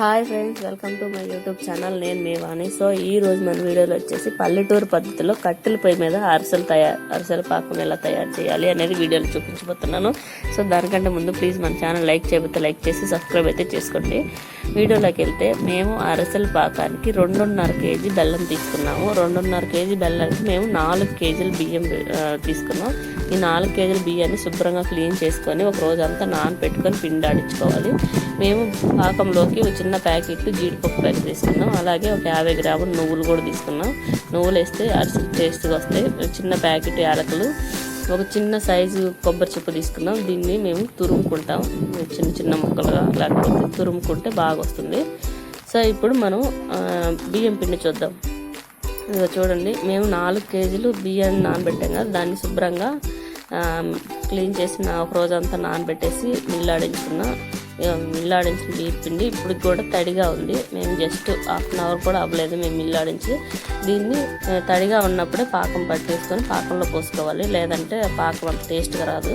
Hi friends welcome to my YouTube channel. నేను మీ వాణి. So ఈ రోజు మన వీడియోలో వచ్చేసి పల్లెటూరు పద్ధతిలో కట్టెల పొయ్యి మీద అరిసెలు తయారు అరిసెల పాకం ఎలా తయారు చేయాలి అనేది వీడియోలో చూపించబోతున్నాను. సో దానికంటే ముందు ప్లీజ్ మన ఛానల్ లైక్ చేయబోతే లైక్ చేసి సబ్స్క్రైబ్ అయితే చేసుకోండి. వీడియోలోకి వెళ్తే మేము అరిసెల పాకానికి రెండున్నర కేజీ బెల్లం తీసుకున్నాము. రెండున్నర కేజీ బెల్లానికి మేము నాలుగు కేజీలు బియ్యం తీసుకున్నాం. ఈ నాలుగు కేజీల బియ్యాన్ని శుభ్రంగా క్లీన్ చేసుకొని ఒక రోజంతా నాన నానబెట్టుకొని పిండి ఆడించుకోవాలి. మేము పాకంలోకి వచ్చిన చిన్న ప్యాకెట్ జీడిపప్పు ప్యాకెట్ తీసుకున్నాం. అలాగే ఒక యాభై గ్రాములు నువ్వులు కూడా తీసుకున్నాం. నువ్వులు వేస్తే అరిసి టేస్ట్గా వస్తాయి. చిన్న ప్యాకెట్ యాలకులు ఒక చిన్న సైజు కొబ్బరి చిప్ప తీసుకున్నాం. దీన్ని మేము తురుముకుంటాం. చిన్న చిన్న ముక్కలుగా లేకపోతే తురుముకుంటే బాగా వస్తుంది. సో ఇప్పుడు మనం బియ్యం పిండి చూద్దాం. ఇదిగో చూడండి. మేము నాలుగు కేజీలు బియ్యాన్ని నానబెట్టాం కదా. దాన్ని శుభ్రంగా క్లీన్ చేసి నా ఒక రోజంతా నానబెట్టేసి నీళ్ళు ఇక మిల్లాడించి బియ్య పిండి ఇప్పుడు కూడా తడిగా ఉంది. మేము జస్ట్ హాఫ్ అన్ అవర్ కూడా అవ్వలేదు మేము మిల్లాడించి దీన్ని తడిగా ఉన్నప్పుడే పాకం పట్టేసుకొని పాకంలో పోసుకోవాలి. లేదంటే పాకం అంత టేస్ట్గా రాదు.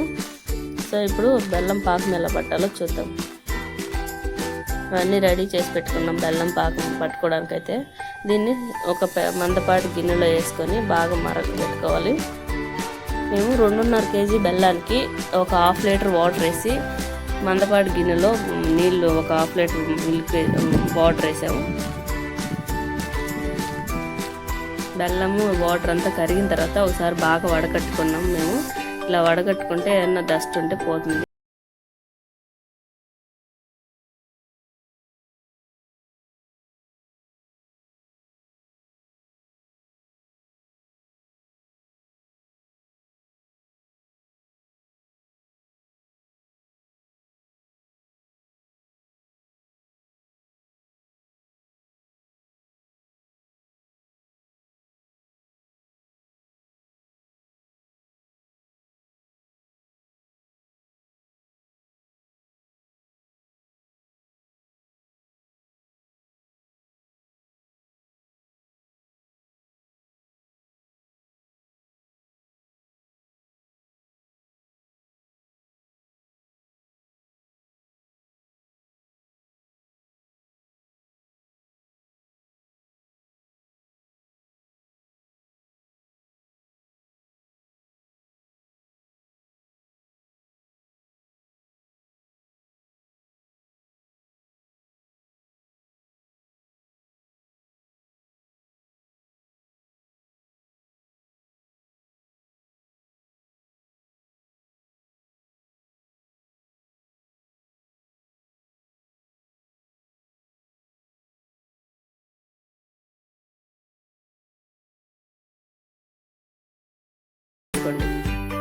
సో ఇప్పుడు బెల్లం పాకం ఎలా పట్టాలో చూద్దాం. అవన్నీ రెడీ చేసి పెట్టుకున్నాం బెల్లం పాకం పట్టుకోవడానికి అయితే దీన్ని ఒక మందపాటి గిన్నెలో వేసుకొని బాగా మరక పెట్టుకోవాలి మేము రెండున్నర కేజీ బెల్లానికి ఒక హాఫ్ లీటర్ వాటర్ వేసి మందపాటి గిన్నెలో నీళ్ళు ఒక హాఫ్ లీటర్ మిల్క్ వాటర్ వేసాము. బెల్లము వాటర్ అంతా కరిగిన తర్వాత ఒకసారి బాగా వడకట్టుకున్నాం మేము. ఇలా వడకట్టుకుంటే ఏమన్నా డస్ట్ ఉంటే పోతుంది.